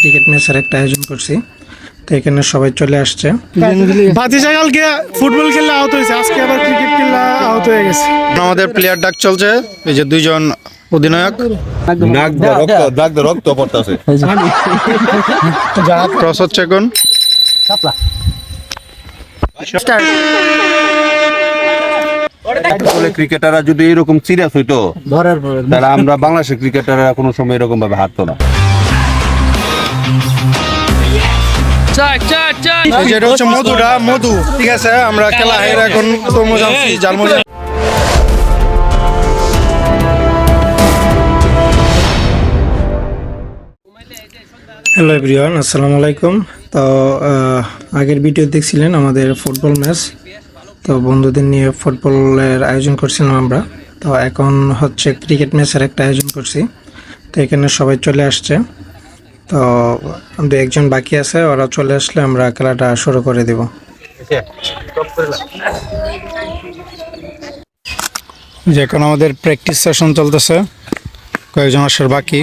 Cricket ম্যাচের একটা আয়োজন করছি। তো এখানে সবাই চলে আসছে। ভাতিজা কালকে ফুটবল খেললে আহত হয়েছে আজকে আবার ক্রিকেট খেললে আহত হয়ে গেছে। আমাদের প্লেয়ার ডাক চলছে এই যে দুইজন অধিনায়ক। নাক রক্ত নাক রক্ত পড়তেছে। ক্রস হচ্ছে এখন। বলে ক্রিকেটাররা যদি এরকম সিরিয়াস হইতো তাহলে আমরা বাংলাদেশের ক্রিকেটাররা কোনো সময় এরকম ভাবে হারতো না। এই যে এটা হচ্ছে মধুটা মধু। ঠিক আছে আমরা খেলা হেরে এখন তরমুজ আনছি জালমুজ হ্যালো এভরিওয়ান আসসালামু আলাইকুম। তো আগের ভিডিও দেখছিলেন আমাদের ফুটবল ম্যাচ তো বন্ধুদের নিয়ে ফুটবলের আয়োজন করছিলাম আমরা। তো এখন হচ্ছে ক্রিকেট ম্যাচের একটা আয়োজন করছি। তো এখানে সবাই চলে আসছে। তো দু একজন বাকি আছে ওরা চলে আসলে আমরা খেলাটা শুরু করে দেব। যে এখন আমাদের প্র্যাকটিস সেশন চলতেছে কয়েকজন আসার বাকি।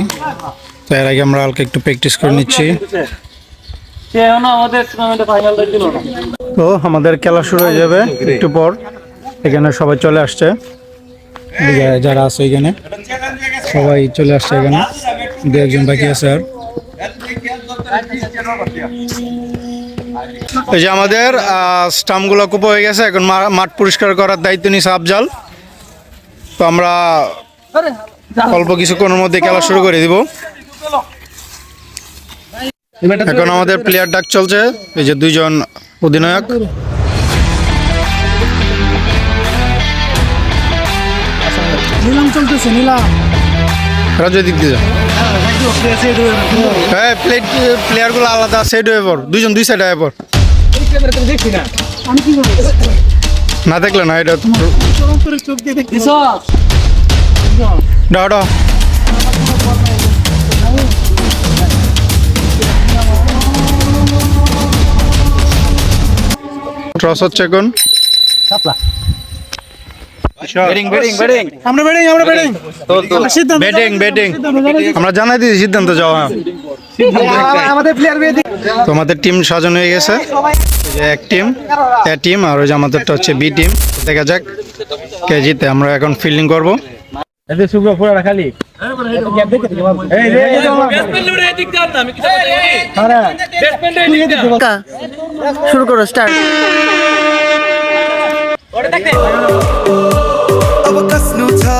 তো এর আগে আমরা হালকা একটু প্র্যাকটিস করে নিচ্ছি। তো আমাদের খেলা শুরু হয়ে যাবে একটু পর। এখানে সবাই চলে আসছে। যারা আছে এখানে সবাই চলে আসছে এখানে। দু একজন বাকি আছে আর। এই যে আমাদের স্টাম্পগুলো কুপ হয়ে গেছে এখন মাঠ পরিষ্কার করার দায়িত্ব নিছে আফজাল। তো আমরা অল্প কিছুক্ষণের মধ্যে খেলা শুরু করে দিব। এখন আমাদের প্লেয়ার ডাক চলছে এই যে দুইজন অধিনায়ক। নিলাম চলতেছে নিলাম। রাজু দিক দিয়ে। হ্যাঁ প্লেট প্লেয়ারগুলো আলাদা সাইড হয়ে পর দুইজন দুই সাইড হয়ে পর না দেখলে না, এটা তোমার চোখ দিয়ে দেখি আমরা বেড়ে আমরা বেড়ে সিদ্ধান্ত ব্যাটিং ব্যাটিং আমরা জানাই দিয়েছি সিদ্ধান্ত যাওয়া আমাদের প্লেয়ার বেড়ে টিম সাজানো হয়ে গেছে। এক টিম এ টিম আর ওই যে আমাদেরটা হচ্ছে বি টিম দেখা যাক কে জিতে আমরা এখন ফিল্ডিং করব। শুরু করো স্টার্ট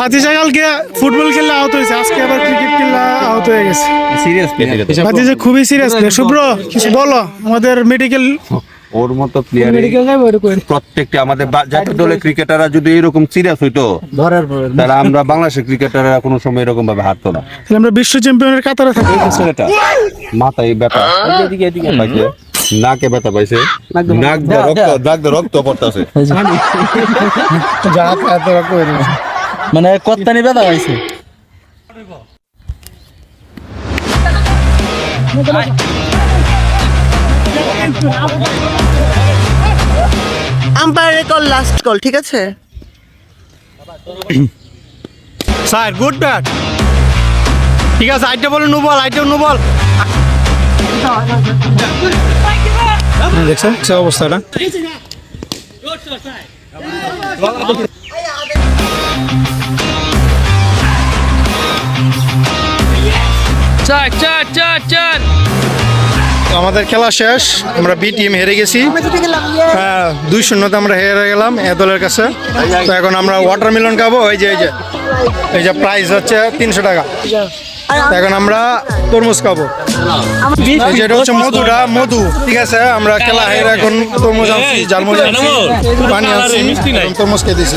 ভাতিজা কালকে ফুটবল খেললে আহত হয়েছে। আজকে আবার ক্রিকেট খেললে আহত হয়ে গেছে। সিরিয়াস ভাতিজা খুবই সিরিয়াস প্লেয়ার শুভ্র কিছু বলো? আমাদের মেডিকেল ওর মতো প্লেয়ার প্রত্যেকটা আমাদের জাতীয় দলের ক্রিকেটাররা যদি এরকম সিরিয়াস হইতো তাহলে আমরা বাংলাদেশের ক্রিকেটাররা কোনো সময় এরকম ভাবে হারতো না। তাহলে আমরা বিশ্ব চ্যাম্পিয়নের কাতারে থাকি ছেলেটা মাথায় ব্যথা পাইছে। নাকে ব্যথা পাইছে। নাক দিয়ে রক্ত নাক দিয়ে রক্ত পড়তেছে। মানে কত্তানি ব্যথা হয়েছে আম্পায়ারের কল লাস্ট কল ঠিক আছে? স্যার গুড ব্যাট। ঠিক আছে আইটা বলে নো বল আইটা নো বল দেখছেন সে অবস্থাটা আমাদের খেলা শেষ আমরা বি টিম হেরে গেছি। হ্যাঁ দুই শূন্যতে আমরা হেরে গেলাম এ দলের কাছে। তো এখন আমরা ওয়াটারমেলন খাব এই যে এই যে এই যে প্রাইস হচ্ছে তিনশো টাকা। এখন আমরা তরমুজ খাব। এই যে এটা হচ্ছে মধুটা মধু। ঠিক আছে আমরা খেলা হেরে এখন তরমুজ আনছি জালমুজ আনছি পানি আনছি তরমুজ খেয়ে দিছি